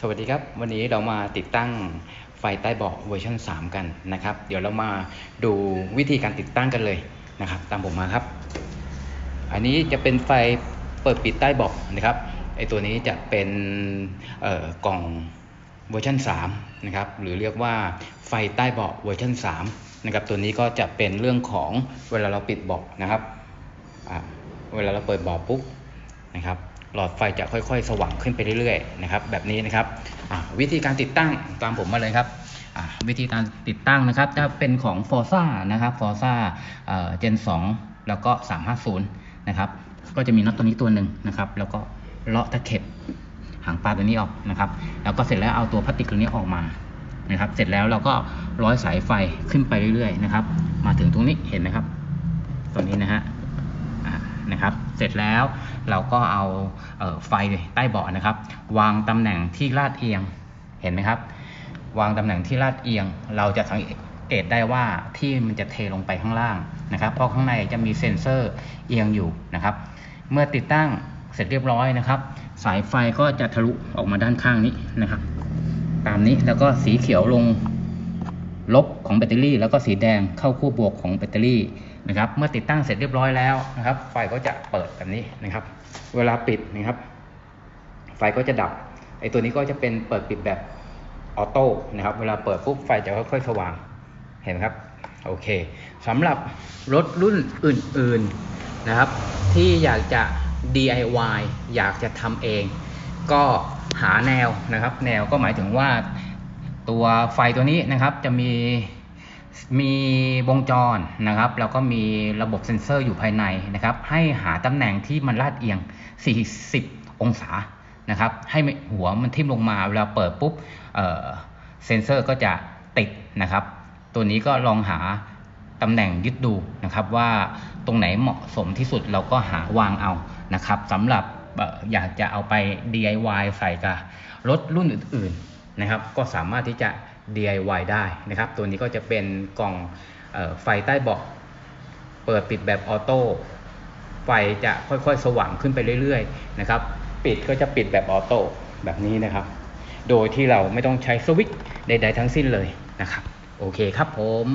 สวัสดีครับ วันนี้เรามาติดตั้งไฟใต้เบาะเวอร์ชัน3 กันนะครับ เดี๋ยวเรามาดูวิธีการติดตั้งกันเลยนะครับ ตามผมมาครับ อันนี้จะเป็นไฟเปิดปิดใต้เบาะนะครับไอตัวนี้จะเป็นกล่องเวอร์ชัน3นะครับหรือเรียกว่าไฟใต้เบาะเวอร์ชัน3นะครับตัวนี้ก็จะเป็นเรื่องของเวลาเราปิดเบาะนะครับเวลาเราเปิดเบาะปุ๊บนะครับ หลอดไฟจะค่อยๆ สว่างขึ้นไปเรื่อยๆนะครับแบบนี้นะครับวิธีการติดตั้งตามผมมาเลยครับวิธีการติดตั้งนะครับจะเป็นของ Forza นะครับ Forza เอ่อ Gen 2แล้วก็ 350 นะครับ ก็จะมีน็อตตัวนี้ตัวหนึ่งนะครับ แล้วก็เลาะตะเข็บหางปลาตัวนี้ออกนะครับ แล้วก็เสร็จแล้วเอาตัวพลาสติกตัวนี้ออกมานะครับ เสร็จแล้วเราก็ร้อยสายไฟขึ้นไปเรื่อยๆนะครับ มาถึงตรงนี้เห็นไหมครับ ตรงนี้นะฮะ นะครับ เสร็จแล้วเราก็เอาเออไฟใต้เบาะนะครับ วางตำแหน่งที่ลาดเอียงเห็นไหมครับ วางตำแหน่งที่ลาดเอียง เราจะสังเกตได้ว่าที่มันจะเทลงไปข้างล่างนะครับ เพราะข้างในจะมีเซ็นเซอร์เอียงอยู่นะครับ เมื่อติดตั้งเสร็จเรียบร้อยนะครับ สายไฟก็จะทะลุออกมาด้านข้างนี้นะครับ ตามนี้แล้วก็สีเขียวลงลบของแบตเตอรี่ แล้วก็สีแดงเข้าขั้วบวกของแบตเตอรี่ นะครับ เมื่อติดตั้งเสร็จเรียบร้อยแล้วนะครับ ไฟก็จะเปิดแบบนี้นะครับ เวลาปิดนะครับ ไฟก็จะดับไอตัวนี้ก็จะเป็นเปิดปิดแบบออโต้นะครับ เวลาเปิดปุ๊บไฟจะค่อยๆสว่างเห็นครับโอเคสำหรับรถรุ่นอื่นๆนะครับ ที่อยากจะ DIY อยากจะทำเอง ก็หาแนวนะครับ แนวก็หมายถึงว่าตัวไฟตัวนี้นะครับจะมี มีวงจรนะครับ แล้วก็มีระบบเซ็นเซอร์อยู่ภายในนะครับ ให้หาตำแหน่งที่มันลาดเอียง 40 องศานะครับ ให้หัวมันทิ่มลงมาเวลาเปิดปุ๊บเเซ็นเซอร์ก็จะติดนะครับ ตัวนี้ก็ลองหาตำแหน่งยึดดูนะครับว่าตรงไหนเหมาะสมที่สุดเราก็หาวางเอานะครับสำหรับอยากจะเอาไป DIY ใส่กับรถรุ่นอื่น ๆนะครับ ก็สามารถที่จะ DIY ได้นะครับ ตัวนี้ก็จะเป็นกล่องออไฟใต้เบาะเปิดปิดแบบออโต้ไฟจะค่อยๆ สว่างขึ้นไปเรื่อยๆนะครับ ปิดก็จะปิดแบบออโต้แบบนี้นะครับ โดยที่เราไม่ต้องใช้สวิตช์ใดๆทั้งสิ้นเลยนะครับ โอเคครับผม